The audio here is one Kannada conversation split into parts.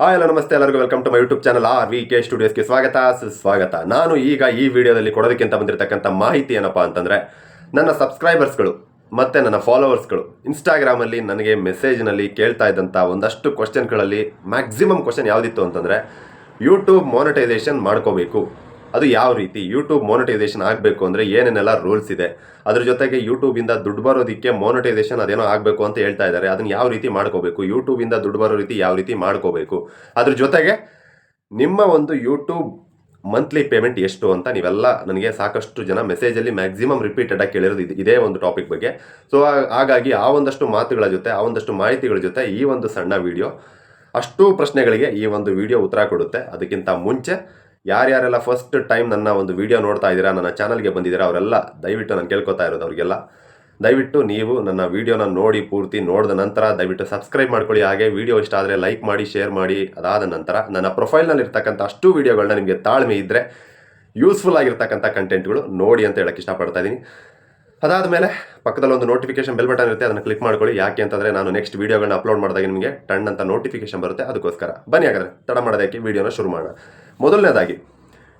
ಹಾಯ್ ಎಲ್ಲ ನಮಸ್ತೆ, ಎಲ್ಲರಿಗೂ welcome to my YouTube channel R V K ಸ್ಟುಡಿಯೋಸ್ಗೆ ಸ್ವಾಗತ. ಸುಸ್ವಾಗತ. ನಾನು ಈಗ ಈ ವಿಡಿಯೋದಲ್ಲಿ ಕೊಡೋದಕ್ಕಿಂತ ಬಂದಿರತಕ್ಕಂಥ ಮಾಹಿತಿ ಏನಪ್ಪ ಅಂತಂದರೆ, ನನ್ನ ಸಬ್ಸ್ಕ್ರೈಬರ್ಸ್ಗಳು ಮತ್ತು ನನ್ನ ಫಾಲೋವರ್ಸ್ಗಳು ಇನ್ಸ್ಟಾಗ್ರಾಮಲ್ಲಿ ನನಗೆ ಮೆಸೇಜ್ನಲ್ಲಿ ಕೇಳ್ತಾ ಇದ್ದಂಥ ಒಂದಷ್ಟು ಕ್ವಶನ್ಗಳಲ್ಲಿ ಮ್ಯಾಕ್ಸಿಮಮ್ ಕ್ವಶನ್ ಯಾವುದಿತ್ತು ಅಂತಂದರೆ ಯೂಟ್ಯೂಬ್ ಮಾನಿಟೈಸೇಷನ್ ಮಾಡ್ಕೋಬೇಕು. ಅದು ಯಾವ ರೀತಿ? ಯೂಟ್ಯೂಬ್ ಮೋನಿಟೈಸೇಷನ್ ಆಗಬೇಕು ಅಂದರೆ ಏನೇನೆಲ್ಲ ರೂಲ್ಸ್ ಇದೆ? ಅದ್ರ ಜೊತೆಗೆ ಯೂಟ್ಯೂಬಿಂದ ದುಡ್ಡು ಬರೋದಕ್ಕೆ ಮೋನಿಟೈಸೇಷನ್ ಅದೇನೋ ಆಗಬೇಕು ಅಂತ ಹೇಳ್ತಾ ಇದ್ದಾರೆ. ಅದನ್ನು ಯಾವ ರೀತಿ ಮಾಡ್ಕೋಬೇಕು? ಯೂಟ್ಯೂಬಿಂದ ದುಡ್ಡು ಬರೋ ರೀತಿ ಯಾವ ರೀತಿ ಮಾಡ್ಕೋಬೇಕು? ಅದ್ರ ಜೊತೆಗೆ ನಿಮ್ಮ ಒಂದು ಯೂಟ್ಯೂಬ್ ಮಂತ್ಲಿ ಪೇಮೆಂಟ್ ಎಷ್ಟು ಅಂತ ನೀವೆಲ್ಲ ನನಗೆ ಸಾಕಷ್ಟು ಜನ ಮೆಸೇಜಲ್ಲಿ ಮ್ಯಾಕ್ಸಿಮಮ್ ರಿಪೀಟೆಡಾಗಿ ಕೇಳಿರೋದು ಇದು- ಇದೇ ಒಂದು ಟಾಪಿಕ್ ಬಗ್ಗೆ. ಸೊ ಹಾಗಾಗಿ ಆ ಒಂದಷ್ಟು ಮಾತುಗಳ ಜೊತೆ, ಆ ಒಂದಷ್ಟು ಮಾಹಿತಿಗಳ ಜೊತೆ ಈ ಒಂದು ಸಣ್ಣ ವಿಡಿಯೋ ಅಷ್ಟು ಪ್ರಶ್ನೆಗಳಿಗೆ ಈ ಒಂದು ವಿಡಿಯೋ ಉತ್ತರ ಕೊಡುತ್ತೆ. ಅದಕ್ಕಿಂತ ಮುಂಚೆ ಯಾರ್ಯಾರೆಲ್ಲ ಫಸ್ಟ್ ಟೈಮ್ ನನ್ನ ಒಂದು ವಿಡಿಯೋ ನೋಡ್ತಾ ಇದ್ದೀರಾ, ನನ್ನ ಚಾನಲ್ಗೆ ಬಂದಿದ್ದೀರಾ, ಅವರೆಲ್ಲ ದಯವಿಟ್ಟು ನಾನು ಕೇಳ್ಕೊತಾ ಇರೋದು ಅವರಿಗೆಲ್ಲ. ದಯವಿಟ್ಟು ನೀವು ನನ್ನ ವಿಡಿಯೋನ ನೋಡಿ ಪೂರ್ತಿ ನೋಡಿದ ನಂತರ ದಯವಿಟ್ಟು ಸಬ್ಸ್ಕ್ರೈಬ್ ಮಾಡ್ಕೊಳ್ಳಿ. ಹಾಗೆ ವಿಡಿಯೋ ಇಷ್ಟ ಆದರೆ ಲೈಕ್ ಮಾಡಿ ಶೇರ್ ಮಾಡಿ, ಅದಾದ ನಂತರ ನನ್ನ ಪ್ರೊಫೈಲ್ನಲ್ಲಿ ಇರ್ತಕ್ಕಂಥ ಅಷ್ಟು ವೀಡಿಯೋಗಳನ್ನ ನಿಮಗೆ ತಾಳ್ಮೆ ಇದ್ದರೆ ಯೂಸ್ಫುಲ್ ಆಗಿರ್ತಕ್ಕಂಥ ಕಂಟೆಂಟ್ಗಳು ನೋಡಿ ಅಂತ ಹೇಳಕ್ಕೆ ಇಷ್ಟಪಡ್ತಾ ಇದ್ದೀನಿ. ಅದಾದ ಮೇಲೆ ಪಕ್ಕದಲ್ಲಿ ಒಂದು ನೋಟಿಫಿಕೇಶನ್ ಬೆಲ್ ಬಟನ್ ಇರುತ್ತೆ, ಅದನ್ನು ಕ್ಲಿಕ್ ಮಾಡ್ಕೊಳ್ಳಿ. ಯಾಕೆ ಅಂತಂದರೆ ನಾನು ನೆಕ್ಸ್ಟ್ ವೀಡಿಯೋಗಳನ್ನ ಅಪ್ಲೋಡ್ ಮಾಡಿದಾಗ ನಿಮಗೆ ಟಣ್ ಅಂತ ನೋಟಿಫಿಕೇಶನ್ ಬರುತ್ತೆ. ಅದಕ್ಕೋಸ್ಕರ ಬನ್ನಿ ಹಾಗಾದ್ರೆ, ತಡ ಮಾಡೋದಕ್ಕೆ ವೀಡಿಯೋನ ಶುರು ಮಾಡೋಣ. ಮೊದಲನೇದಾಗಿ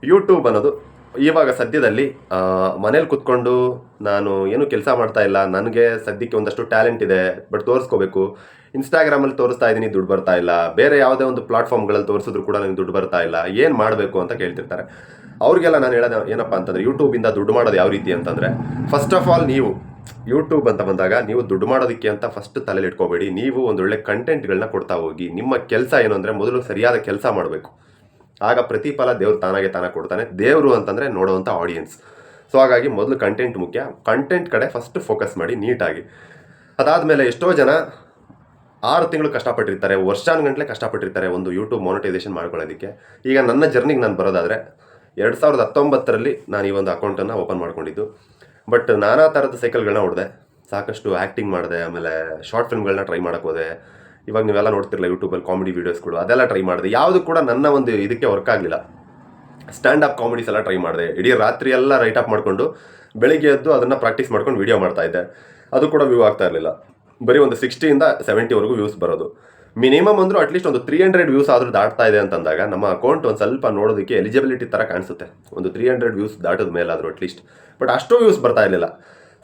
ಯೂಟ್ಯೂಬ್ ಅನ್ನೋದು ಇವಾಗ ಸದ್ಯದಲ್ಲಿ ಮನೇಲಿ ಕುತ್ಕೊಂಡು ನಾನು ಏನು ಕೆಲಸ ಮಾಡ್ತಾ ಇಲ್ಲ, ನನಗೆ ಸದ್ಯಕ್ಕೆ ಒಂದಷ್ಟು ಟ್ಯಾಲೆಂಟ್ ಇದೆ ಬಟ್ ತೋರಿಸ್ಕೋಬೇಕು. ಇನ್ಸ್ಟಾಗ್ರಾಮಲ್ಲಿ ತೋರಿಸ್ತಾ ಇದ್ದೀನಿ ದುಡ್ಡು ಬರ್ತಾ ಇಲ್ಲ. ಬೇರೆ ಯಾವುದೇ ಒಂದು ಪ್ಲಾಟ್ಫಾರ್ಮ್ಗಳಲ್ಲಿ ತೋರಿಸಿದ್ರು ಕೂಡ ನನಗೆ ದುಡ್ಡು ಬರ್ತಾ ಇಲ್ಲ. ಏನು ಮಾಡಬೇಕು ಅಂತ ಕೇಳ್ತಿರ್ತಾರೆ. ಅವ್ರಿಗೆಲ್ಲ ನಾನು ಹೇಳೋದು ಏನಪ್ಪ ಅಂತಂದರೆ ಯೂಟ್ಯೂಬಿಂದ ದುಡ್ಡು ಮಾಡೋದು ಯಾವ ರೀತಿ ಅಂತಂದರೆ ಫಸ್ಟ್ ಆಫ್ ಆಲ್ ನೀವು ಯೂಟ್ಯೂಬ್ ಅಂತ ಬಂದಾಗ ನೀವು ದುಡ್ಡು ಮಾಡೋದಕ್ಕೆ ಅಂತ ಫಸ್ಟ್ ತಲೆಯಲ್ಲಿ ಇಟ್ಕೋಬೇಡಿ. ನೀವು ಒಂದೊಳ್ಳೆ ಕಂಟೆಂಟ್ಗಳನ್ನ ಕೊಡ್ತಾ ಹೋಗಿ, ನಿಮ್ಮ ಕೆಲಸ ಏನು ಅಂದರೆ ಮೊದಲು ಸರಿಯಾದ ಕೆಲಸ ಮಾಡಬೇಕು. ಆಗ ಪ್ರತಿಫಲ ದೇವ್ರು ತಾನಾಗೆ ತಾನಾಗಿ ಕೊಡ್ತಾನೆ. ದೇವರು ಅಂತಂದರೆ ನೋಡುವಂಥ ಆಡಿಯನ್ಸ್ ಸೊ ಹಾಗಾಗಿ ಮೊದಲು ಕಂಟೆಂಟ್ ಮುಖ್ಯ. ಕಂಟೆಂಟ್ ಕಡೆ ಫಸ್ಟ್ ಫೋಕಸ್ ಮಾಡಿ ನೀಟಾಗಿ. ಅದಾದ ಮೇಲೆ ಎಷ್ಟೋ ಜನ ಆರು ತಿಂಗಳು ಕಷ್ಟಪಟ್ಟಿರ್ತಾರೆ ವರ್ಷಾನುಗಂಟ್ಲೆ ಕಷ್ಟಪಟ್ಟಿರ್ತಾರೆ ಒಂದು ಯೂಟ್ಯೂಬ್ ಮಾನಿಟೈಸೇಷನ್ ಮಾಡ್ಕೊಳ್ಳೋದಕ್ಕೆ. ಈಗ ನನ್ನ ಜರ್ನಿಗೆ ನಾನು ಬರೋದಾದರೆ ಎರಡು ಸಾವಿರದ ಹತ್ತೊಂಬತ್ತರಲ್ಲಿ ನಾನು ಈ ಒಂದು ಅಕೌಂಟನ್ನು ಓಪನ್ ಮಾಡ್ಕೊಂಡಿದ್ದು. ಬಟ್ ನಾನಾ ಥರದ ಸೈಕಲ್ಗಳನ್ನ ಹೊಡೆದೆ. ಸಾಕಷ್ಟು ಆ್ಯಕ್ಟಿಂಗ್ ಮಾಡಿದೆ, ಆಮೇಲೆ ಶಾರ್ಟ್ ಫಿಲ್ಮ್ಗಳನ್ನ ಟ್ರೈ ಮಾಡೋಕೆ ಹೋದೆ. ಇವಾಗ ನೀವೆಲ್ಲ ನೋಡ್ತಿರಲ್ಲ ಯೂಟ್ಯೂಬಲ್ಲಿ ಕಾಮಿಡಿ ವೀಡಿಯೋಸ್ಗಳು, ಅದೆಲ್ಲ ಟ್ರೈ ಮಾಡಿದೆ. ಯಾವುದು ಕೂಡ ನನ್ನ ಒಂದು ಇದಕ್ಕೆ ವರ್ಕ್ ಆಗಲಿಲ್ಲ. ಸ್ಟ್ಯಾಂಡ್ ಅಪ್ ಕಾಮಿಡೀಸ್ ಎಲ್ಲ ಟ್ರೈ ಮಾಡಿದೆ. ಇಡೀ ರಾತ್ರಿ ಎಲ್ಲ ರೈಟ್ ಅಪ್ ಮಾಡಿಕೊಂಡು, ಬೆಳಿಗ್ಗೆ ಎದ್ದು ಅದನ್ನು ಪ್ರಾಕ್ಟೀಸ್ ಮಾಡ್ಕೊಂಡು ವೀಡಿಯೋ ಮಾಡ್ತಾ ಇದ್ದೆ. ಅದು ಕೂಡ ವ್ಯೂ ಆಗ್ತಾ ಇರಲಿಲ್ಲ. ಬರೀ ಒಂದು ಸಿಕ್ಸ್ಟಿಯಿಂದ ಸೆವೆಂಟಿವರೆಗೂ ವ್ಯೂಸ್ ಬರೋದು. ಮಿನಿಮಮ್ ಅಂದರೂ ಅಟ್ಲೀಸ್ಟ್ ಒಂದು ತ್ರೀ ಹಂಡ್ರೆಡ್ ವ್ಯೂಸ್ ಆದರೂ ದಾಟ್ತಾ ಇದೆ ಅಂತಂದಾಗ, ನಮ್ಮ ಅಕೌಂಟ್ ಒಂದು ಸ್ವಲ್ಪ ನೋಡೋದಕ್ಕೆ ಎಲಿಜಿಬಿಲಿಟಿ ಥರ ಕಾಣಿಸುತ್ತೆ. ಒಂದು ತ್ರೀ ಹಂಡ್ರೆಡ್ ವ್ಯೂಸ್ ದಾಟದ ಮೇಲಾದರೂ ಅಟ್ಲೀಸ್ಟ್ ಬಟ್ ಅಷ್ಟು ವ್ಯೂಸ್ ಬರ್ತಾ ಇರಲಿಲ್ಲ.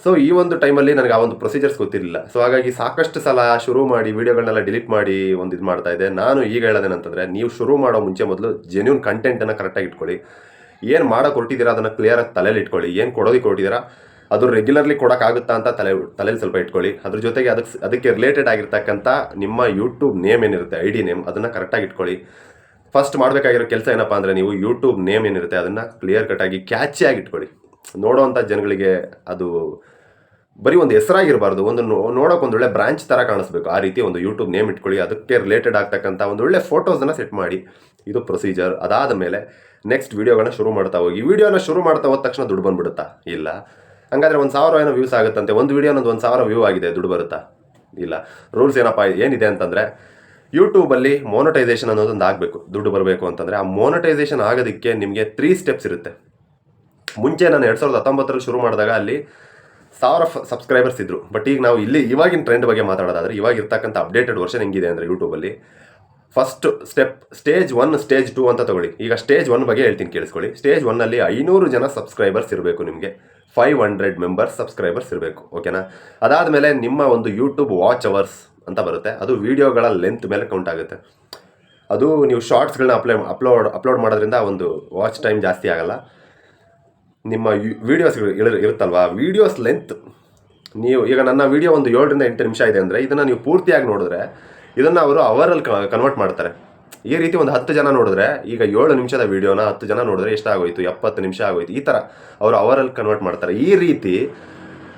ಸೊ ಈ ಒಂದು ಟೈಮಲ್ಲಿ ನನಗೆ ಆ ಒಂದು ಪ್ರೊಸೀಜರ್ಸ್ ಗೊತ್ತಿರಲಿಲ್ಲ. ಸೊ ಹಾಗಾಗಿ ಸಾಕಷ್ಟು ಸಲ ಶುರು ಮಾಡಿ ವೀಡಿಯೋಗಳನ್ನೆಲ್ಲ ಡಿಲೀಟ್ ಮಾಡಿ ಒಂದು ಇದು ಮಾಡ್ತಾ ಇದ್ದೆ. ನಾನು ಈಗ ಹೇಳೋದೇನಂತಂದರೆ ನೀವು ಶುರು ಮಾಡೋ ಮುಂಚೆ ಮೊದಲು ಜೆನ್ಯೂನ್ ಕಂಟೆಂಟನ್ನು ಕರೆಕ್ಟಾಗಿ ಇಟ್ಕೊಳ್ಳಿ. ಏನು ಮಾಡೋಕೆ ಹೊರಟಿದ್ದೀರಾ ಅದನ್ನು ಕ್ಲಿಯರಾಗಿ ತಲೆಯಲ್ಲಿ ಇಟ್ಕೊಳ್ಳಿ. ಏನು ಕೊಡೋದಕ್ಕೆ ಹೊರಟಿದ್ದೀರಾ ಅದು ರೆಗ್ಯುಲರ್ಲಿ ಕೊಡೋಕ್ಕಾಗುತ್ತಾ ಅಂತ ತಲೆ, ತಲೆಯಲ್ಲಿ ಸ್ವಲ್ಪ ಇಟ್ಕೊಳ್ಳಿ. ಅದ್ರ ಜೊತೆಗೆ ಅದಕ್ಕೆ ಅದಕ್ಕೆ ರಿಲೇಟೆಡ್ ಆಗಿರ್ತಕ್ಕಂಥ ನಿಮ್ಮ ಯೂಟ್ಯೂಬ್ ನೇಮ್ ಏನಿರುತ್ತೆ ಐ ಡಿ ನೇಮ್ ಅದನ್ನು ಕರೆಕ್ಟಾಗಿ ಇಟ್ಕೊಳ್ಳಿ. ಫಸ್ಟ್ ಮಾಡಬೇಕಾಗಿರೋ ಕೆಲಸ ಏನಪ್ಪ ಅಂದರೆ ನೀವು ಯೂಟ್ಯೂಬ್ ನೇಮ್ ಏನಿರುತ್ತೆ ಅದನ್ನು ಕ್ಲಿಯರ್ ಕಟ್ಟಾಗಿ ಕ್ಯಾಚಿಯಾಗಿ ಇಟ್ಕೊಳ್ಳಿ. ನೋಡೋವಂಥ ಜನಗಳಿಗೆ ಅದು ಬರೀ ಒಂದು ಹೆಸರಾಗಿರಬಾರ್ದು, ಒಂದು ನೋಡೋಕೆ ಒಂದು ಒಳ್ಳೆ ಬ್ರಾಂಚ್ ಥರ ಕಾಣಿಸ್ಬೇಕು. ಆ ರೀತಿ ಒಂದು ಯೂಟ್ಯೂಬ್ ನೇಮ್ ಇಟ್ಕೊಳ್ಳಿ, ಅದಕ್ಕೆ ರಿಲೇಟೆಡ್ ಆಗ್ತಕ್ಕಂಥ ಒಂದು ಒಳ್ಳೆ ಫೋಟೋಸನ್ನು ಸೆಟ್ ಮಾಡಿ. ಇದು ಪ್ರೊಸೀಜರ್ ಅದಾದ ಮೇಲೆ ನೆಕ್ಸ್ಟ್ ವೀಡಿಯೋಗಳನ್ನ ಶುರು ಮಾಡ್ತಾ ಹೋಗಿ. ವೀಡಿಯೋನ ಶುರು ಮಾಡ್ತಾ ಹೋದ ತಕ್ಷಣ ದುಡ್ಡು ಬಂದ್ಬಿಡುತ್ತಾ? ಇಲ್ಲ. ಹಂಗಾದ್ರೆ ಒಂದು ಸಾವಿರ ಏನೋ ವ್ಯೂಸ್ ಆಗುತ್ತಂತೆ. ಒಂದು ವಿಡಿಯೋನೊಂದು ಒಂದು ಸಾವಿರ ವ್ಯೂ ಆಗಿದೆ, ದುಡ್ಡು ಬರುತ್ತಾ? ಇಲ್ಲ. ರೂಲ್ಸ್ ಏನಪ್ಪ, ಏನಿದೆ ಅಂತಂದರೆ ಯೂಟ್ಯೂಬಲ್ಲಿ ಮೋನಟೈಸೇಷನ್ ಅನ್ನೋದೊಂದು ಆಗಬೇಕು. ದುಡ್ಡು ಬರಬೇಕು ಅಂತಂದರೆ ಆ ಮೋನಟೈಸೇಷನ್ ಆಗೋದಕ್ಕೆ ನಿಮಗೆ ತ್ರೀ ಸ್ಟೆಪ್ಸ್ ಇರುತ್ತೆ. ಮುಂಚೆ ನಾನು ಎರಡು ಸಾವಿರದ ಹತ್ತೊಂಬತ್ತರಲ್ಲಿ ಶುರು ಮಾಡಿದಾಗ ಅಲ್ಲಿ ಸಾವಿರ ಸಬ್ಸ್ಕ್ರೈಬರ್ಸ್ ಇದ್ರು. ಬಟ್ ಈಗ ನಾವು ಇಲ್ಲಿ ಇವಾಗಿನ ಟ್ರೆಂಡ್ ಬಗ್ಗೆ ಮಾತಾಡೋದಾದ್ರೆ, ಇವಾಗ ಇರ್ತಕ್ಕಂಥ ಅಪ್ಡೇಟೆಡ್ ವರ್ಷನ್ ಹೆಂಗಿದೆ ಅಂದರೆ ಯೂಟ್ಯೂಬಲ್ಲಿ first step stage one stage two ಅಂತ ತಗೊಳ್ಳಿ. ಈಗ ಸ್ಟೇಜ್ ಒನ್ ಬಗ್ಗೆ ಹೇಳ್ತೀನಿ, ಕೇಳಿಸ್ಕೊಳ್ಳಿ. ಸ್ಟೇಜ್ ಒನ್ನಲ್ಲಿ ಐನೂರು ಜನ ಸಬ್ಸ್ಕ್ರೈಬರ್ಸ್ ಇರಬೇಕು ನಿಮಗೆ. ಫೈವ್ ಹಂಡ್ರೆಡ್ ಮೆಂಬರ್ಸ್ ಸಬ್ಸ್ಕ್ರೈಬರ್ಸ್ ಇರಬೇಕು ಓಕೆನಾ ಅದಾದಮೇಲೆ ನಿಮ್ಮ ಒಂದು ಯೂಟ್ಯೂಬ್ ವಾಚ್ ಅವರ್ಸ್ ಅಂತ ಬರುತ್ತೆ. ಅದು ವೀಡಿಯೋಗಳ ಲೆಂತ್ ಮೇಲೆ ಕೌಂಟ್ ಆಗುತ್ತೆ. ಅದು ನೀವು ಶಾರ್ಟ್ಸ್ಗಳನ್ನ ಅಪ್ಲೈ ಅಪ್ಲೋಡ್ ಅಪ್ಲೋಡ್ ಮಾಡೋದ್ರಿಂದ ಒಂದು ವಾಚ್ ಟೈಮ್ ಜಾಸ್ತಿ ಆಗಲ್ಲ. ನಿಮ್ಮ ವೀಡಿಯೋಸ್ ಇರುತ್ತಲ್ವಾ? ವೀಡಿಯೋಸ್ ಲೆಂತ್ ನೀವು, ಈಗ ನನ್ನ ವಿಡಿಯೋ ಒಂದು ಏಳರಿಂದ ಎಂಟು ನಿಮಿಷ ಇದೆ ಅಂದರೆ ಇದನ್ನು ನೀವು ಪೂರ್ತಿಯಾಗಿ ನೋಡಿದ್ರೆ ಇದನ್ನು ಅವರು ಅವರಲ್ಲಿ ಕನ್ವರ್ಟ್ ಮಾಡ್ತಾರೆ. ಈ ರೀತಿ ಒಂದು ಹತ್ತು ಜನ ನೋಡಿದ್ರೆ, ಈಗ ಏಳು ನಿಮಿಷದ ವಿಡಿಯೋನ ಹತ್ತು ಜನ ನೋಡಿದ್ರೆ ಎಷ್ಟಾಗೋಯ್ತು ಎಪ್ಪತ್ತು ನಿಮಿಷ ಆಗೋಯ್ತು. ಈ ಥರ ಅವರು ಅವರಲ್ಲಿ ಕನ್ವರ್ಟ್ ಮಾಡ್ತಾರೆ. ಈ ರೀತಿ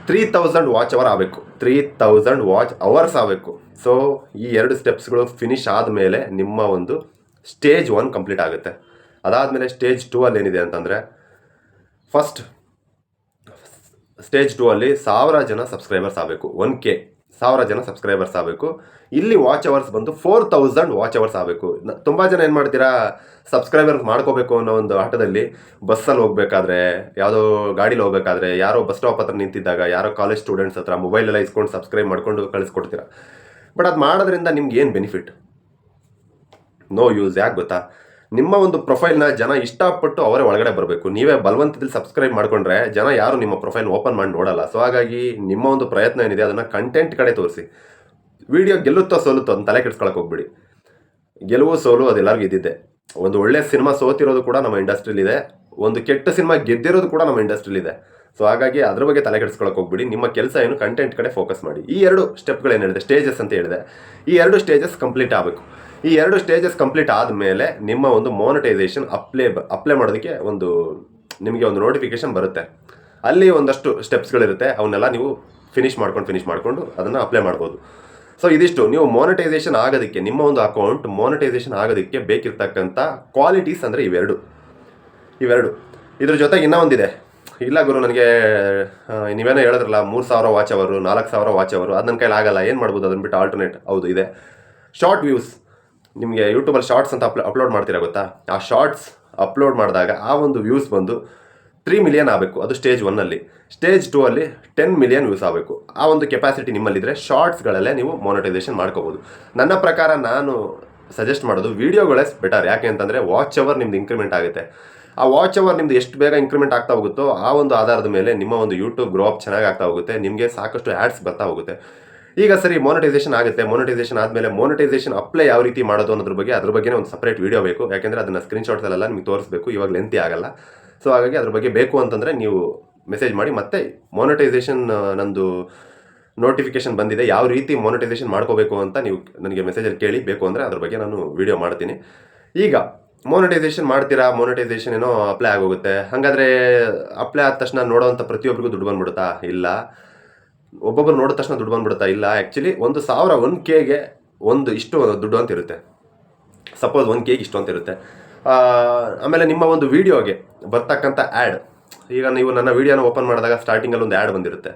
ತ್ರೀ ತೌಸಂಡ್ ವಾಚ್ ಅವರ್ ಆಗಬೇಕು. ತ್ರೀ ತೌಸಂಡ್ ವಾಚ್ ಅವರ್ಸ್ ಆಗಬೇಕು. ಸೊ ಈ ಎರಡು ಸ್ಟೆಪ್ಸ್ಗಳು ಫಿನಿಶ್ ಆದಮೇಲೆ ನಿಮ್ಮ ಒಂದು ಸ್ಟೇಜ್ ಒನ್ ಕಂಪ್ಲೀಟ್ ಆಗುತ್ತೆ. ಅದಾದಮೇಲೆ ಸ್ಟೇಜ್ ಟೂ ಅಲ್ಲಿ ಏನಿದೆ ಅಂತಂದರೆ ಫಸ್ಟ್ ಸ್ಟೇಜ್ ಟು ಅಲ್ಲಿ ಸಾವಿರ ಜನ ಸಬ್ಸ್ಕ್ರೈಬರ್ಸ್ ಆಗಬೇಕು. ಒನ್ ಕೆ ಸಾವಿರ ಜನ ಸಬ್ಸ್ಕ್ರೈಬರ್ಸ್ ಆಗಬೇಕು. ಇಲ್ಲಿ ವಾಚ್ ಅವರ್ಸ್ ಬಂದು ಫೋರ್ ತೌಸಂಡ್ ವಾಚ್ ಅವರ್ಸ್ ಆಗಬೇಕು. ತುಂಬ ಜನ ಏನು ಮಾಡ್ತೀರಾ? ಸಬ್ಸ್ಕ್ರೈಬರ್ ಮಾಡ್ಕೋಬೇಕು ಅನ್ನೋ ಒಂದು ಆಟದಲ್ಲಿ ಬಸ್ಸಲ್ಲಿ ಹೋಗ್ಬೇಕಾದ್ರೆ, ಯಾವುದೋ ಗಾಡೀಲಿ ಹೋಗಬೇಕಾದ್ರೆ, ಯಾರೋ ಬಸ್ ಸ್ಟಾಪ್ ಹತ್ರ ನಿಂತಿದ್ದಾಗ, ಯಾರೋ ಕಾಲೇಜ್ ಸ್ಟೂಡೆಂಟ್ಸ್ ಹತ್ರ ಮೊಬೈಲೆಲ್ಲ ಇಸ್ಕೊಂಡು ಸಬ್ಸ್ಕ್ರೈಬ್ ಮಾಡ್ಕೊಂಡು ಕಳಿಸ್ಕೊಡ್ತೀರಾ. ಬಟ್ ಅದು ಮಾಡೋದ್ರಿಂದ ನಿಮ್ಗೆ ಏನು ಬೆನಿಫಿಟ್ ನೋ ಯೂಸ್ ಯಾಕೆ ಗೊತ್ತಾ? ನಿಮ್ಮ ಒಂದು ಪ್ರೊಫೈಲ್ನ ಜನ ಇಷ್ಟಪಟ್ಟು ಅವರೇ ಒಳಗಡೆ ಬರಬೇಕು. ನೀವೇ ಬಲವಂತದಲ್ಲಿ ಸಬ್ಸ್ಕ್ರೈಬ್ ಮಾಡ್ಕೊಂಡ್ರೆ ಜನ ಯಾರು ನಿಮ್ಮ ಪ್ರೊಫೈಲ್ ಓಪನ್ ಮಾಡಿ ನೋಡಲ್ಲ. ಸೊ ಹಾಗಾಗಿ ನಿಮ್ಮ ಒಂದು ಪ್ರಯತ್ನ ಏನಿದೆ ಅದನ್ನು ಕಂಟೆಂಟ್ ಕಡೆ ತೋರಿಸಿ. ವಿಡಿಯೋ ಗೆಲ್ಲುತ್ತೋ ಸೋಲುತ್ತೋ ಅಂತ ತಲೆ ಕೆಡ್ಸ್ಕೊಳಕ್ಕೆ ಹೋಗ್ಬಿಡಿ. ಗೆಲುವು ಸೋಲು ಅದೆಲ್ಲರಿಗೂ ಇದ್ದಿದ್ದೆ. ಒಂದು ಒಳ್ಳೆ ಸಿನಿಮಾ ಸೋತಿರೋದು ಕೂಡ ನಮ್ಮ ಇಂಡಸ್ಟ್ರಿಲಿದೆ ಒಂದು ಕೆಟ್ಟ ಸಿನಿಮಾ ಗೆದ್ದಿರೋದು ಕೂಡ ನಮ್ಮ ಇಂಡಸ್ಟ್ರಿಲಿದೆ ಸೊ ಹಾಗಾಗಿ ಅದ್ರ ಬಗ್ಗೆ ತಲೆ ಕೆಡಿಸ್ಕೊಳಕ್ಕೆ ಹೋಗ್ಬಿಡಿ. ನಿಮ್ಮ ಕೆಲಸ ಏನು ಕಂಟೆಂಟ್ ಕಡೆ ಫೋಕಸ್ ಮಾಡಿ. ಈ ಎರಡು ಸ್ಟೆಪ್ಗಳು ಏನು ಹೇಳಿದೆ ಸ್ಟೇಜಸ್ ಅಂತ ಹೇಳಿದೆ. ಈ ಎರಡು ಸ್ಟೇಜಸ್ ಕಂಪ್ಲೀಟ್ ಆಗಬೇಕು. ಈ ಎರಡು ಸ್ಟೇಜಸ್ ಕಂಪ್ಲೀಟ್ ಆದಮೇಲೆ ನಿಮ್ಮ ಒಂದು ಮೋನಟೈಸೇಷನ್ ಅಪ್ಲೈ ಅಪ್ಲೈ ಮಾಡೋದಕ್ಕೆ ಒಂದು, ನಿಮಗೆ ಒಂದು ನೋಟಿಫಿಕೇಶನ್ ಬರುತ್ತೆ. ಅಲ್ಲಿ ಒಂದಷ್ಟು ಸ್ಟೆಪ್ಸ್ಗಳಿರುತ್ತೆ ಅವನ್ನೆಲ್ಲ ನೀವು ಫಿನಿಶ್ ಮಾಡ್ಕೊಂಡು ಫಿನಿಶ್ ಮಾಡಿಕೊಂಡು ಅದನ್ನು ಅಪ್ಲೈ ಮಾಡ್ಬೋದು. ಸೊ ಇದಿಷ್ಟು. ನೀವು ಮೋನಟೈಸೇಷನ್ ಆಗೋದಕ್ಕೆ, ನಿಮ್ಮ ಒಂದು ಅಕೌಂಟ್ ಮೋನಟೈಸೇಷನ್ ಆಗೋದಕ್ಕೆ ಬೇಕಿರ್ತಕ್ಕಂಥ ಕ್ವಾಲಿಟೀಸ್ ಅಂದರೆ ಇವೆರಡು. ಇವೆರಡು. ಇದ್ರ ಜೊತೆಗೆ ಇನ್ನೂ ಒಂದಿದೆ ಇಲ್ಲ ಗುರು, ನನಗೆ ನೀವೇನೋ ಹೇಳಿದ್ರಲ್ಲ, ಮೂರು ಸಾವಿರ ವಾಚ್ ಅವರು ನಾಲ್ಕು ಸಾವಿರ ವಾಚ್ ಅವರು ಅದು ನನ್ನ ಕೈಲಿ ಆಗಲ್ಲ, ಏನು ಮಾಡ್ಬೋದು ಅದನ್ನು ಬಿಟ್ಟು ಆಲ್ಟರ್ನೇಟ್ ಹೌದು, ಇದೆ. ಶಾರ್ಟ್ ವ್ಯೂಸ್ ನಿಮಗೆ ಯೂಟ್ಯೂಬಲ್ಲಿ ಶಾರ್ಟ್ಸ್ ಅಂತ ಅಪ್ಲೋ ಅಪ್ಲೋಡ್ ಮಾಡ್ತೀರಾ ಗೊತ್ತಾ? ಆ ಶಾರ್ಟ್ಸ್ ಅಪ್ಲೋಡ್ ಮಾಡಿದಾಗ ಆ ಒಂದು ವ್ಯೂಸ್ ಬಂದು ತ್ರೀ ಮಿಲಿಯನ್ ಆಗಬೇಕು, ಅದು ಸ್ಟೇಜ್ ಒನ್ನಲ್ಲಿ ಸ್ಟೇಜ್ ಟೂ ಅಲ್ಲಿ ಟೆನ್ ಮಿಲಿಯನ್ ವ್ಯೂಸ್ ಆಗಬೇಕು. ಆ ಒಂದು ಕೆಪಾಸಿಟಿ ನಿಮ್ಮಲ್ಲಿದ್ದರೆ ಶಾರ್ಟ್ಸ್ಗಳಲ್ಲೇ ನೀವು ಮೋನಟೈಸೇಷನ್ ಮಾಡ್ಕೋಬೋದು. ನನ್ನ ಪ್ರಕಾರ ನಾನು ಸಜೆಸ್ಟ್ ಮಾಡೋದು ವೀಡಿಯೋಗಳೇ ಬೆಟರ್ ಯಾಕೆ ಅಂತಂದರೆ ವಾಚ್ ಅವರ್ ನಿಮ್ದು ಇಂಕ್ರಿಮೆಂಟ್ ಆಗುತ್ತೆ. ಆ ವಾಚ್ ಅವರ್ ನಿಮ್ದು ಎಷ್ಟು ಬೇಗ ಇಂಕ್ರಿಮೆಂಟ್ ಆಗ್ತಾ ಹೋಗುತ್ತೋ ಆ ಒಂದು ಆಧಾರದ ಮೇಲೆ ನಿಮ್ಮ ಒಂದು ಯೂಟ್ಯೂಬ್ ಗ್ರೋ ಅಪ್ ಚೆನ್ನಾಗಿ ಆಗ್ತಾ ಹೋಗುತ್ತೆ, ನಿಮಗೆ ಸಾಕಷ್ಟು ಆ್ಯಡ್ಸ್ ಬರ್ತಾ ಹೋಗುತ್ತೆ. ಈಗ ಸರಿ ಮೋನಿಟೈಸೇಷನ್ ಆಗುತ್ತೆ. ಮೋನಿಟೈಸೇಷನ್ ಆದಮೇಲೆ ಮೋನಿಟೈಸೇಷನ್ ಅಪ್ಲೈ ಯಾವ ರೀತಿ ಮಾಡೋದು ಅನ್ನೋದ್ರ ಬಗ್ಗೆ, ಅದ್ರ ಬಗ್ಗೆ ಒಂದು ಸಪ್ರೇಟ್ ವೀಡಿಯೋ ಬೇಕು. ಯಾಕೆಂದರೆ ಅದನ್ನು ಸ್ಕ್ರೀನ್ಶಾಟ್ಸಲ್ಲೆಲ್ಲ ನಿಮಗೆ ತೋರಿಸ್ಬೇಕು. ಇವಾಗ ಲೆಂತಿ ಆಗಲ್ಲ. ಸೊ ಹಾಗಾಗಿ ಅದ್ರ ಬಗ್ಗೆ ಬೇಕು ಅಂತಂದರೆ ನೀವು ಮೆಸೇಜ್ ಮಾಡಿ ಮತ್ತೆ ಮೋನಿಟೈಸೇಷನ್ ನಂದು ನೋಟಿಫಿಕೇಶನ್ ಬಂದಿದೆ. ಯಾವ ರೀತಿ ಮೋನಿಟೈಸೇಷನ್ ಮಾಡ್ಕೋಬೇಕು ಅಂತ ನೀವು ನನಗೆ ಮೆಸೇಜಲ್ಲಿ ಕೇಳಿ ಬೇಕು ಅಂದರೆ ಅದ್ರ ಬಗ್ಗೆ ನಾನು ವೀಡಿಯೋ ಮಾಡ್ತೀನಿ. ಈಗ ಮೋನಿಟೈಸೇಷನ್ ಮಾಡ್ತೀರಾ? ಮೋನಿಟೈಸೇಷನ್ ಏನೋ ಅಪ್ಲೈ ಆಗೋಗುತ್ತೆ. ಹಾಗಾದರೆ ಅಪ್ಲೈ ಆದ ತಕ್ಷಣ ನೋಡೋವಂಥ ಪ್ರತಿಯೊಬ್ಬರಿಗೂ ದುಡ್ಡು ಬಂದ್ಬಿಡುತ್ತಾ? ಇಲ್ಲ. ಒಬ್ಬೊಬ್ಬರು ನೋಡಿದ ತಕ್ಷಣ ದುಡ್ಡು ಬಂದ್ಬಿಡುತ್ತಾ? ಇಲ್ಲ. ಆ್ಯಕ್ಚುಲಿ ಒಂದು ಸಾವಿರ ಒಂದು ಕೆಗೆ ಒಂದು ಇಷ್ಟು ದುಡ್ಡು ಅಂತ ಇರುತ್ತೆ. ಸಪೋಸ್ ಒಂದು ಕೆಗೆ ಇಷ್ಟು ಅಂತ ಇರುತ್ತೆ. ಆಮೇಲೆ ನಿಮ್ಮ ಒಂದು ವಿಡಿಯೋಗೆ ಬರ್ತಕ್ಕಂಥ ಆ್ಯಡ್ ಈಗ ನೀವು ನನ್ನ ವೀಡಿಯೋನ ಓಪನ್ ಮಾಡಿದಾಗ ಸ್ಟಾರ್ಟಿಂಗಲ್ಲಿ ಒಂದು ಆ್ಯಡ್ ಬಂದಿರುತ್ತೆ.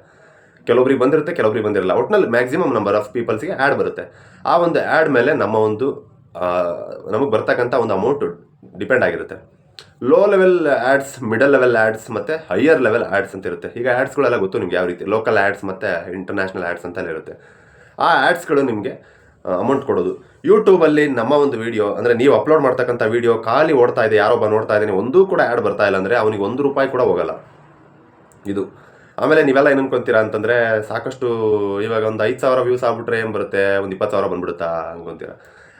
ಕೆಲವೊಬ್ರಿಗೆ ಬಂದಿರುತ್ತೆ, ಕೆಲವೊಬ್ರಿಗೆ ಬಂದಿರಲ್ಲ. ಒಟ್ನಲ್ಲಿ ಮ್ಯಾಕ್ಸಿಮಮ್ ನಂಬರ್ ಆಫ್ ಪೀಪಲ್ಸ್ಗೆ ಆ್ಯಡ್ ಬರುತ್ತೆ. ಆ ಒಂದು ಆ್ಯಡ್ ಮೇಲೆ ನಮ್ಮ ಒಂದು ನಮಗೆ ಬರ್ತಕ್ಕಂಥ ಒಂದು ಅಮೌಂಟು ಡಿಪೆಂಡ್ ಆಗಿರುತ್ತೆ. Low level ads middle level ads ಮತ್ತು ಹೈಯರ್ ಲೆವೆಲ್ ಆ್ಯಡ್ಸ್ ಅಂತ ಇರುತ್ತೆ. ಈಗ ಆ್ಯಡ್ಸ್ಗಳೆಲ್ಲ ಗೊತ್ತು ನಿಮಗೆ ಯಾವ ರೀತಿ? ಲೋಕಲ್ ಆ್ಯಡ್ಸ್ ಮತ್ತು ಇಂಟರ್ನ್ಯಾಷನಲ್ ಆ್ಯಡ್ಸ್ ಅಂತಲೇ ಇರುತ್ತೆ. ಆ ಆ್ಯಡ್ಸ್ಗಳು ನಿಮಗೆ ಅಮೌಂಟ್ ಕೊಡೋದು. ಯೂಟ್ಯೂಬಲ್ಲಿ ನಮ್ಮ ಒಂದು ವೀಡಿಯೋ ಅಂದರೆ ನೀವು ಅಪ್ಲೋಡ್ ಮಾಡ್ತಕ್ಕಂಥ ವೀಡಿಯೋ ಖಾಲಿ ಓಡ್ತಾ ಇದೆ ಯಾರೊಬ್ಬ ನೋಡ್ತಾ ಇದ್ದೀನಿ, ಒಂದೂ ಕೂಡ ಆ್ಯಡ್ ಬರ್ತಾ ಇಲ್ಲ ಅಂದರೆ ಅವನಿಗೆ ಒಂದು ರೂಪಾಯಿ ಕೂಡ ಹೋಗಲ್ಲ. ಇದು. ಆಮೇಲೆ ನೀವೆಲ್ಲ ಏನು ಅನ್ಕೊಂತೀರಾ ಅಂತಂದರೆ ಸಾಕಷ್ಟು ಇವಾಗ ಒಂದು ಐದು ಸಾವಿರ ವ್ಯೂಸ್ ಆಗ್ಬಿಟ್ರೆ ಏನು ಬರುತ್ತೆ? ಒಂದು ಇಪ್ಪತ್ತು ಸಾವಿರ ಬಂದ್ಬಿಡುತ್ತಾ ಅನ್ಕೊಂತೀರಾ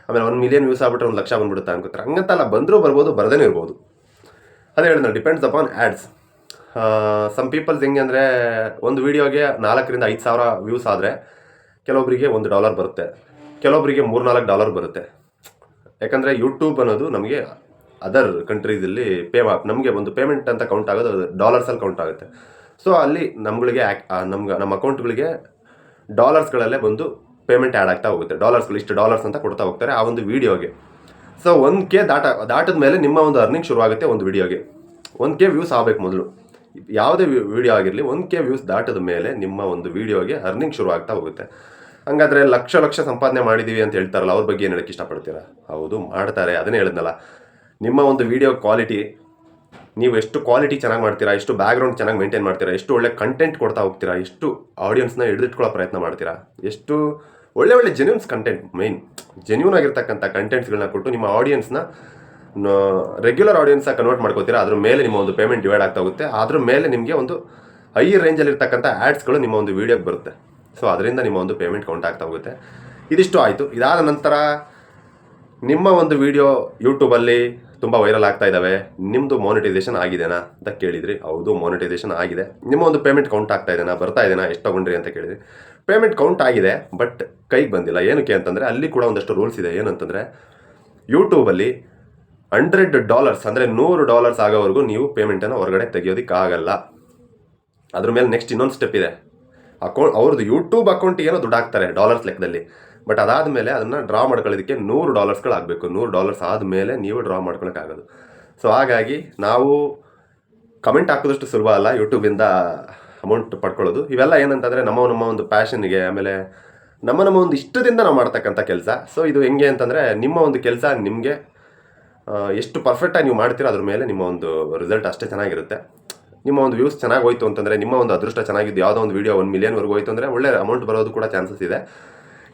ಆಮೇಲೆ ಒಂದು ಮಿಲಿಯನ್ ವ್ಯೂಸ್ ಆಗ್ಬಿಟ್ರೆ ಒಂದು ಲಕ್ಷ ಬಂದ್ಬಿಡುತ್ತೆ ಅನ್ಕೋತಾರೆ. ಹಂಗಂತಲ್ಲ ಬಂದರೂ ಬರ್ಬೋದು ಬರದೇ ಇರ್ಬೋದು. ಅದೇ ಹೇಳಿದ್ರೆ depends upon ads some peoples ಹೆಂಗೆ ಅಂದರೆ ಒಂದು ವೀಡಿಯೋಗೆ ನಾಲ್ಕರಿಂದ ಐದು ಸಾವಿರ ವ್ಯೂಸ್ ಆದರೆ ಕೆಲವೊಬ್ಬರಿಗೆ ಒಂದು ಡಾಲರ್ ಬರುತ್ತೆ. ಕೆಲವೊಬ್ಬರಿಗೆ ಮೂರು ನಾಲ್ಕು ಡಾಲರ್ ಬರುತ್ತೆ. ಯಾಕಂದರೆ ಯೂಟ್ಯೂಬ್ ಅನ್ನೋದು ನಮಗೆ ಅದರ್ ಕಂಟ್ರೀಸಲ್ಲಿ ಪೇ ನಮಗೆ ಒಂದು ಪೇಮೆಂಟ್ ಅಂತ ಕೌಂಟ್ ಆಗೋದು ಡಾಲರ್ಸಲ್ಲಿ ಕೌಂಟ್ ಆಗುತ್ತೆ. ಸೊ ಅಲ್ಲಿ ನಮ್ಗಳಿಗೆ ನಮ್ಗೆ ನಮ್ಮ ಅಕೌಂಟ್ಗಳಿಗೆ ಡಾಲರ್ಸ್ಗಳಲ್ಲೇ ಬಂದು ಪೇಮೆಂಟ್ ಆ್ಯಡ್ ಆಗ್ತಾ ಹೋಗುತ್ತೆ. ಡಾಲರ್ಸ್ಗಳು ಇಷ್ಟು ಡಾಲರ್ಸ್ ಅಂತ ಕೊಡ್ತಾ ಹೋಗ್ತಾರೆ ಆ ಒಂದು ವೀಡಿಯೋಗೆ ಸೊ ಒಂದು ಕೆ ದಾಟ, ದಾಟದ ಮೇಲೆ ನಿಮ್ಮ ಒಂದು ಅರ್ನಿಂಗ್ ಶುರುವಾಗುತ್ತೆ ಒಂದು ವೀಡಿಯೋಗೆ ಒಂದು ಕೆ ವ್ಯೂಸ್ ಆಗಬೇಕು ಮೊದಲು. ಯಾವುದೇ ವಿಡಿಯೋ ಆಗಿರಲಿ ಒಂದು ಕೆ ವ್ಯೂಸ್ ದಾಟದ ಮೇಲೆ ನಿಮ್ಮ ಒಂದು ವೀಡಿಯೋಗೆ ಅರ್ನಿಂಗ್ ಶುರು ಆಗ್ತಾ ಹೋಗುತ್ತೆ. ಹಂಗಾದ್ರೆ ಲಕ್ಷ ಲಕ್ಷ ಸಂಪಾದನೆ ಮಾಡಿದ್ದೀವಿ ಅಂತ ಹೇಳ್ತಾರಲ್ಲ, ಅವ್ರ ಬಗ್ಗೆ ಏನು ಇಷ್ಟಪಡ್ತೀರಾ? ಹೌದು, ಮಾಡ್ತಾರೆ, ಅದನ್ನೇ ಹೇಳಿದ್ನಲ್ಲ. ನಿಮ್ಮ ಒಂದು ವಿಡಿಯೋ ಕ್ವಾಲಿಟಿ ನೀವು ಎಷ್ಟು ಕ್ವಾಲಿಟಿ ಚೆನ್ನಾಗಿ ಮಾಡ್ತೀರಾ, ಎಷ್ಟು ಬ್ಯಾಕ್ಗ್ರೌಂಡ್ ಚೆನ್ನಾಗಿ ಮೇಂಟೈನ್ ಮಾಡ್ತೀರಾ, ಎಷ್ಟು ಒಳ್ಳೆ ಕಂಟೆಂಟ್ ಕೊಡ್ತಾ ಹೋಗ್ತೀರಾ, ಎಷ್ಟು ಆಡಿಯನ್ಸ್ನ ಹಿಡಿದಿಟ್ಕೊಳ್ಳೋ ಪ್ರಯತ್ನ ಮಾಡ್ತೀರಾ, ಎಷ್ಟು ಒಳ್ಳೆ ಒಳ್ಳೆ ಜೆನ್ಯೂನ್ಸ್ ಕಂಟೆಂಟ್ ಮೈನ್ ಜೆನ್ಯೂನ್ ಆಗಿರ್ತಕ್ಕಂಥ ಕಂಟೆಂಟ್ಸ್ಗಳನ್ನ ಕೊಟ್ಟು ನಿಮ್ಮ ಆಡಿಯನ್ಸ್ನ ರೆಗ್ಯುಲರ್ ಆಡಿಯನ್ಸ್ನ ಕನ್ವರ್ಟ್ ಮಾಡ್ಕೋತೀರಾ? ಅದ್ರ ಮೇಲೆ ನಿಮ್ಮ ಒಂದು ಪೇಮೆಂಟ್ ಡಿವೈಡ್ ಆಗ್ತಾ ಹೋಗುತ್ತೆ. ಅದ್ರ ಮೇಲೆ ನಿಮಗೆ ಒಂದು ಹೈ ರೇಂಜಲ್ಲಿರ್ತಕ್ಕಂಥ ಆ್ಯಡ್ಸ್ಗಳು ನಿಮ್ಮ ಒಂದು ವೀಡಿಯೋಗೆ ಬರುತ್ತೆ. ಸೊ ಅದರಿಂದ ನಿಮ್ಮ ಒಂದು ಪೇಮೆಂಟ್ ಕೌಂಟ್ ಆಗ್ತಾ ಹೋಗುತ್ತೆ. ಇದಿಷ್ಟು ಆಯಿತು. ಇದಾದ ನಂತರ ನಿಮ್ಮ ಒಂದು ವಿಡಿಯೋ ಯೂಟ್ಯೂಬಲ್ಲಿ ತುಂಬ ವೈರಲ್ ಆಗ್ತಾ ಇದ್ದಾವೆ ನಿಮ್ಮದು ಮಾನಿಟೈಸೇಷನ್ ಆಗಿದೆನಾ ಅಂತ ಕೇಳಿದ್ರಿ. ಹೌದು ಮಾನಿಟೈಸೇಷನ್ ಆಗಿದೆ. ನಿಮ್ಮ ಒಂದು ಪೇಮೆಂಟ್ ಕೌಂಟ್ ಆಗ್ತಾ ಇದೆನಾ? ಬರ್ತಾ ಇದೆಯಾ ಎಷ್ಟು ತೊಗೊಂಡ್ರಿ ಅಂತ ಕೇಳಿದ್ರಿ. ಪೇಮೆಂಟ್ ಕೌಂಟ್ ಆಗಿದೆ ಬಟ್ ಕೈಗೆ ಬಂದಿಲ್ಲ. ಏನಕ್ಕೆ ಅಂತಂದರೆ, ಅಲ್ಲಿ ಕೂಡ ಒಂದಷ್ಟು ರೂಲ್ಸ್ ಇದೆ. ಏನಂತಂದರೆ ಯೂಟ್ಯೂಬಲ್ಲಿ ಹಂಡ್ರೆಡ್ ಡಾಲರ್ಸ್ ಅಂದರೆ ನೂರು ಡಾಲರ್ಸ್ ಆಗೋವರೆಗೂ ನೀವು ಪೇಮೆಂಟನ್ನು ಹೊರಗಡೆ ತೆಗಿಯೋದಕ್ಕಾಗಲ್ಲ ಅದ್ರ ಮೇಲೆ ನೆಕ್ಸ್ಟ್ ಇನ್ನೊಂದು ಸ್ಟೆಪ್ ಇದೆ. ಅಕೌಂಟ್ ಅವ್ರದ್ದು ಯೂಟ್ಯೂಬ್ ಅಕೌಂಟಿಗೆ ಏನೋ ದುಡ್ಡು ಹಾಕ್ತಾರೆ ಡಾಲರ್ಸ್ ಲೆಕ್ಕದಲ್ಲಿ. ಬಟ್ ಅದಾದಮೇಲೆ ಅದನ್ನು ಡ್ರಾ ಮಾಡ್ಕೊಳ್ಳೋದಕ್ಕೆ ನೂರು ಡಾಲರ್ಸ್ಗಳಾಗಬೇಕು ನೂರು ಡಾಲರ್ಸ್ ಆದಮೇಲೆ ನೀವು ಡ್ರಾ ಮಾಡ್ಕೊಳಕ್ಕಾಗೋದು ಸೊ ಹಾಗಾಗಿ ನಾವು ಕಮೆಂಟ್ ಹಾಕೋದಷ್ಟು ಸುಲಭ ಅಲ್ಲ. ಯೂಟ್ಯೂಬಿಂದ ಅಮೌಂಟ್ ಪಡ್ಕೊಳ್ಳೋದು. ಇವೆಲ್ಲ ಏನಂತಂದರೆ ನಮ್ಮ ನಮ್ಮ ಒಂದು ಪ್ಯಾಷನ್ಗೆ ಆಮೇಲೆ ನಮ್ಮ ನಮ್ಮ ಒಂದು ಇಷ್ಟದಿಂದ ನಾವು ಮಾಡ್ತಕ್ಕಂಥ ಕೆಲಸ. ಸೊ ಇದು ಹೆಂಗೆ ಅಂತಂದರೆ ನಿಮ್ಮ ಒಂದು ಕೆಲಸ ನಿಮಗೆ ಎಷ್ಟು ಪರ್ಫೆಕ್ಟಾಗಿ ನೀವು ಮಾಡ್ತೀರೋ ಅದ್ರ ಮೇಲೆ ನಿಮ್ಮ ಒಂದು ರಿಸಲ್ಟ್ ಅಷ್ಟೇ ಚೆನ್ನಾಗಿರುತ್ತೆ. ನಿಮ್ಮ ಒಂದು ವ್ಯೂಸ್ ಚೆನ್ನಾಗಿ ಹೋಯ್ತು ಅಂತಂದರೆ, ನಿಮ್ಮ ಒಂದು ಅದೃಷ್ಟ ಚೆನ್ನಾಗಿದ್ದು ಯಾವುದೋ ಒಂದು ವೀಡಿಯೋ ಒಂದು ಮಿಲಿಯನ್ವರೆಗೂ ಹೋಯ್ತು ಅಂದರೆ ಒಳ್ಳೆ ಅಮೌಂಟ್ ಬರೋದು ಕೂಡ ಚಾನ್ಸಸ್ ಇದೆ.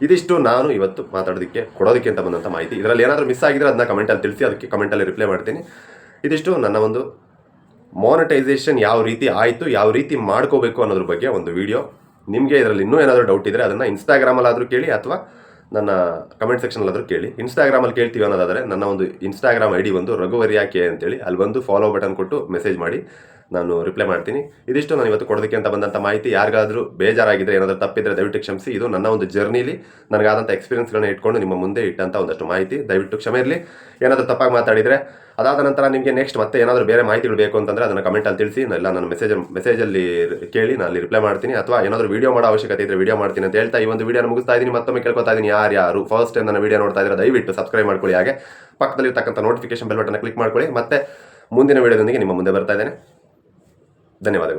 ಇದಿಷ್ಟು ನಾನು ಇವತ್ತು ಮಾತಾಡೋದಕ್ಕೆ, ಕೊಡೋದಕ್ಕೆ ಅಂತ ಬಂದಂಥ ಮಾಹಿತಿ. ಇದರಲ್ಲಿ ಏನಾದರೂ ಮಿಸ್ ಆಗಿದ್ರೆ ಅದನ್ನ ಕಮೆಂಟಲ್ಲಿ ತಿಳಿಸಿ, ಅದಕ್ಕೆ ಕಮೆಂಟಲ್ಲಿ ರಿಪ್ಲೈ ಮಾಡ್ತೀನಿ. ಇದಿಷ್ಟು ನನ್ನ ಒಂದು ಮಾನಿಟೈಸೇಷನ್ ಯಾವ ರೀತಿ ಆಯಿತು, ಯಾವ ರೀತಿ ಮಾಡ್ಕೋಬೇಕು ಅನ್ನೋದ್ರ ಬಗ್ಗೆ ಒಂದು ವಿಡಿಯೋ ನಿಮಗೆ ಇದರಲ್ಲಿ ಇನ್ನೂ ಏನಾದರೂ ಡೌಟ್ ಇದ್ದರೆ ಅದನ್ನು ಇನ್ಸ್ಟಾಗ್ರಾಮಲ್ಲಾದರೂ ಕೇಳಿ ಅಥವಾ ನನ್ನ ಕಮೆಂಟ್ ಸೆಕ್ಷನಲ್ಲಾದರೂ ಕೇಳಿ. ಇನ್ಸ್ಟಾಗ್ರಾಮಲ್ಲಿ ಕೇಳ್ತೀವಿ ಅನ್ನೋದಾದರೆ ನನ್ನ ಒಂದು ಇನ್ಸ್ಟಾಗ್ರಾಮ್ ಐ ಡಿ ಒಂದು ರಘುವರಿಯಾಕೆ ಅಂತೇಳಿ. ಅಲ್ಲಿ ಬಂದು ಫಾಲೋ ಬಟನ್ ಕೊಟ್ಟು ಮೆಸೇಜ್ ಮಾಡಿ. ನಾನು ರಿಪ್ಲೈ ಮಾಡ್ತೀನಿ. ಇದಿಷ್ಟು ನಾನು ಇವತ್ತು ಕೊಡೋದಕ್ಕೆ ಅಂತ ಬಂದಂಥ ಮಾಹಿತಿ. ಯಾರಿಗಾದರೂ ಬೇಜಾರಾಗಿದ್ದರೆ ಏನಾದರೂ ತಪ್ಪಿದ್ರೆ ದಯವಿಟ್ಟು ಕ್ಷಮಿಸಿ. ಇದು ನನ್ನ ಒಂದು ಜರ್ನಿಲಿ ನನಗಾದಂಥ ಎಕ್ಸ್ಪೀರಿಯನ್ಸ್ಗಳನ್ನ ಇಟ್ಕೊಂಡು ನಿಮ್ಮ ಮುಂದೆ ಇಟ್ಟಂಥ ಒಂದಷ್ಟು ಮಾಹಿತಿ. ದಯವಿಟ್ಟು ಕ್ಷಮೆ ಇರಲಿ. ಏನಾದರೂ ತಪ್ಪಾಗಿ ಮಾತಾಡಿದರೆ, ಅದಾದ ನಂತರ ನಿಮಗೆ ನೆಕ್ಸ್ಟ್ ಮತ್ತೆ ಏನಾದರೂ ಬೇರೆ ಮಾಹಿತಿಗಳು ಬೇಕು ಅಂತಂದರೆ ಅದನ್ನು ಕಮೆಂಟಲ್ಲಿ ತಿಳಿಸಿ. ಇಲ್ಲ ನಾನು ಮೆಸೇಜ್ ಮೆಸೇಜಲ್ಲಿ ಕೇಳಿ, ನಾನು ಅಲ್ಲಿ ರಿಪ್ಲೈ ಮಾಡ್ತೀನಿ. ಅಥವಾ ಏನಾದರೂ ವೀಡಿಯೋ ಮಾಡೋ ಅವಶ್ಯಕತೆ ಇದ್ದರೆ ವಿಡಿಯೋ ಮಾಡ್ತೀನಿ ಅಂತ ಹೇಳ್ತಾ ಈ ಒಂದು ವಿಡಿಯೋನ ಮುಗಿಸ್ತಾ ಇದ್ದೀನಿ. ಮತ್ತೊಮ್ಮೆ ಕೇಳ್ಕೊತಾ ಇದ್ದೀನಿ. ಯಾರು ಯಾರು ಫಸ್ಟ್ ಟೈಮ್ ನನ್ನ ವೀಡಿಯೋ ನೋಡ್ತಾ ಇದ್ರೆ ದಯವಿಟ್ಟು ಸಬ್ಸ್ಕ್ರೈಬ್ ಮಾಡ್ಕೊಳ್ಳಿ. ಹಾಗೆ ಪಕ್ಕದಲ್ಲಿರ್ತಕ್ಕಂಥ ನೋಟಿಫಿಕೇಶನ್ ಬೆಲ್ ಬಟನ್ ಕ್ಲಿಕ್ ಮಾಡ್ಕೊಳ್ಳಿ. ಮತ್ತೆ ಮುಂದಿನ ವೀಡಿಯೋದೊಂದಿಗೆ ನಿಮ್ಮ ಮುಂದೆ ಬರ್ತಾ ಇದ್ದೇನೆ. धन्यवाद